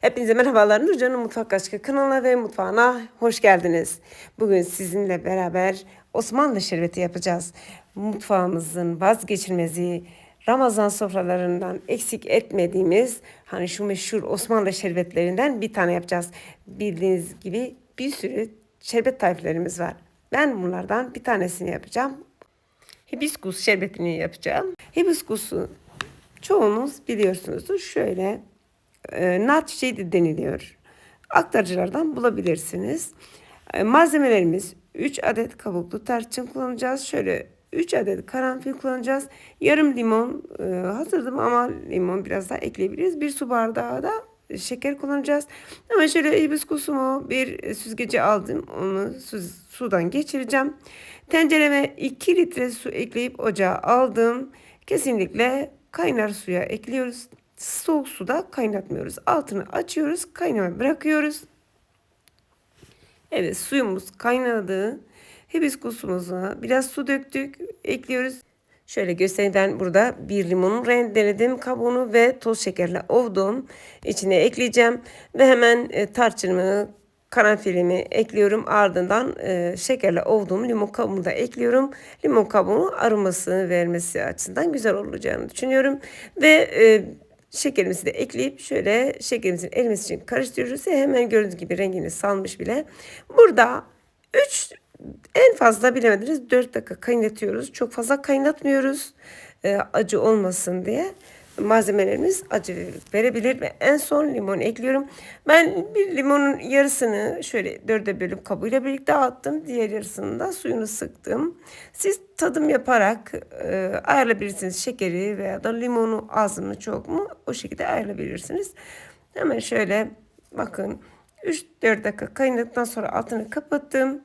Hepinize merhabalar. Nurcan'ın Mutfak Aşkı kanalına ve mutfağına hoş geldiniz. Bugün sizinle beraber Osmanlı şerbeti yapacağız. Mutfağımızın vazgeçilmezi, Ramazan sofralarından eksik etmediğimiz hani şu meşhur Osmanlı şerbetlerinden bir tane yapacağız. Bildiğiniz gibi bir sürü şerbet tariflerimiz var. Ben bunlardan bir tanesini yapacağım. Hibiskus şerbetini yapacağım. Hibiskusu çoğunuz biliyorsunuzdur. Şöyle e, çiçeği de deniliyor. Aktarıcılardan bulabilirsiniz. E, malzemelerimiz 3 adet kabuklu tarçın kullanacağız. Şöyle 3 adet karanfil kullanacağız. Yarım limon e, hazırdım ama limon biraz daha ekleyebiliriz. Bir su bardağı da şeker kullanacağız. Hemen şöyle hibiskusumu bir süzgece aldım. Onu su, sudan geçireceğim. Tencereme 2 litre su ekleyip ocağa aldım. Kesinlikle kaynar suya ekliyoruz. Soğuk suda kaynatmıyoruz. Altını açıyoruz, kaynama bırakıyoruz. Evet suyumuz kaynadı. Hibiskusumuza biraz su döktük. Ekliyoruz. Şöyle göstereyim ben burada bir limonu rendeledim kabuğunu ve toz şekerle ovdum. İçine ekleyeceğim ve hemen e, tarçınımı, karanfilimi ekliyorum. Ardından e, şekerle ovduğum limon kabuğunu da ekliyorum. Limon kabuğunun aroması vermesi açısından güzel olacağını düşünüyorum. Ve e, şekerimizi de ekleyip şöyle şekerimizin erimesi için karıştırıyoruz. Ve hemen gördüğünüz gibi rengini salmış bile. Burada 3 en fazla bilemediniz 4 dakika kaynatıyoruz. Çok fazla kaynatmıyoruz. E, acı olmasın diye malzemelerimiz acı verebilir ve en son limon ekliyorum. Ben bir limonun yarısını şöyle dörde bölüp kabuğuyla birlikte attım. Diğer yarısını da suyunu sıktım. Siz tadım yaparak e, ayarlayabilirsiniz şekeri veya da limonu az mı çok mu o şekilde ayarlayabilirsiniz. Hemen şöyle bakın 3-4 dakika kaynadıktan sonra altını kapattım.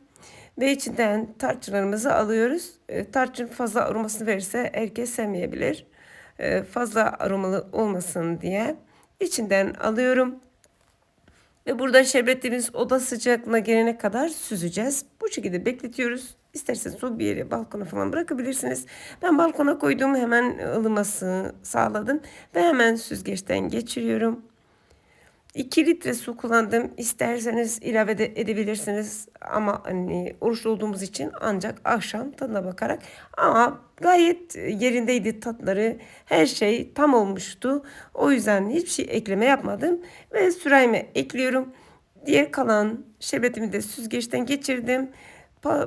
Ve içinden tarçınlarımızı alıyoruz. E, tarçın fazla aromasını verirse herkes sevmeyebilir. E, fazla aromalı olmasın diye içinden alıyorum. Ve burada şerbetimiz oda sıcaklığına gelene kadar süzeceğiz. Bu şekilde bekletiyoruz. İsterseniz soğuk bir yere balkona falan bırakabilirsiniz. Ben balkona koydum hemen ılıması sağladım. Ve hemen süzgeçten geçiriyorum. 2 litre su kullandım. İsterseniz ilave de edebilirsiniz. Ama hani oruçlu olduğumuz için ancak akşam tadına bakarak. Ama gayet yerindeydi tatları. Her şey tam olmuştu. O yüzden hiçbir şey ekleme yapmadım. Ve sürahime ekliyorum. Diğer kalan şerbetimi de süzgeçten geçirdim.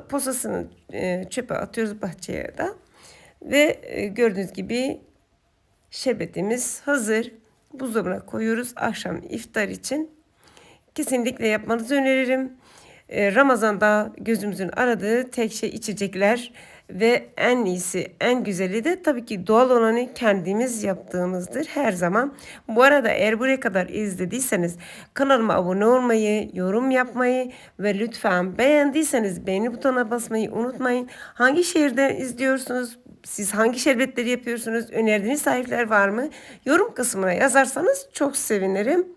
Posasını e, çöpe atıyoruz bahçeye de. Ve e, gördüğünüz gibi şerbetimiz hazır buzdolabına koyuyoruz akşam iftar için. Kesinlikle yapmanızı öneririm. Ee, Ramazan'da gözümüzün aradığı tek şey içecekler ve en iyisi, en güzeli de tabii ki doğal olanı kendimiz yaptığımızdır her zaman. Bu arada eğer buraya kadar izlediyseniz kanalıma abone olmayı, yorum yapmayı ve lütfen beğendiyseniz beğeni butonuna basmayı unutmayın. Hangi şehirden izliyorsunuz? Siz hangi şerbetleri yapıyorsunuz? Önerdiğiniz tarifler var mı? Yorum kısmına yazarsanız çok sevinirim.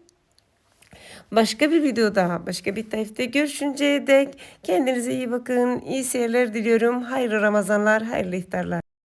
Başka bir videoda, başka bir tarifte görüşünceye dek kendinize iyi bakın. İyi seyirler diliyorum. Hayırlı Ramazanlar, hayırlı iftarlar.